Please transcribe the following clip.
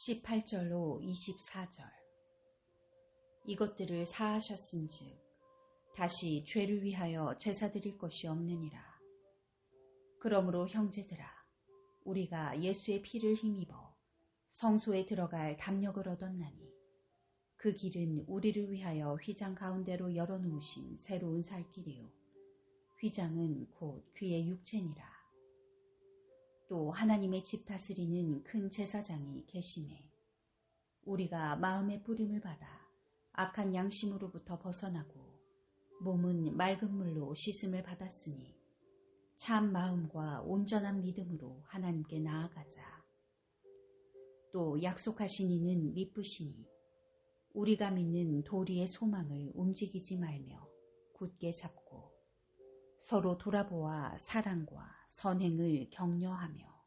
18절로 24절 이것들을 사하셨은즉 다시 죄를 위하여 제사 드릴 것이 없느니라. 그러므로 형제들아 우리가 예수의 피를 힘입어 성소에 들어갈 담력을 얻었나니 그 길은 우리를 위하여 휘장 가운데로 열어놓으신 새로운 살 길이요 휘장은 곧 그의 육체니라. 또 하나님의 집 다스리는 큰 제사장이 계심에 우리가 마음의 뿌림을 받아 악한 양심으로부터 벗어나고 몸은 맑은 물로 씻음을 받았으니 참 마음과 온전한 믿음으로 하나님께 나아가자. 또 약속하신 이는 미쁘시니 우리가 믿는 도리의 소망을 움직이지 말며 굳게 잡고 서로 돌아보아 사랑과 선행을 격려하며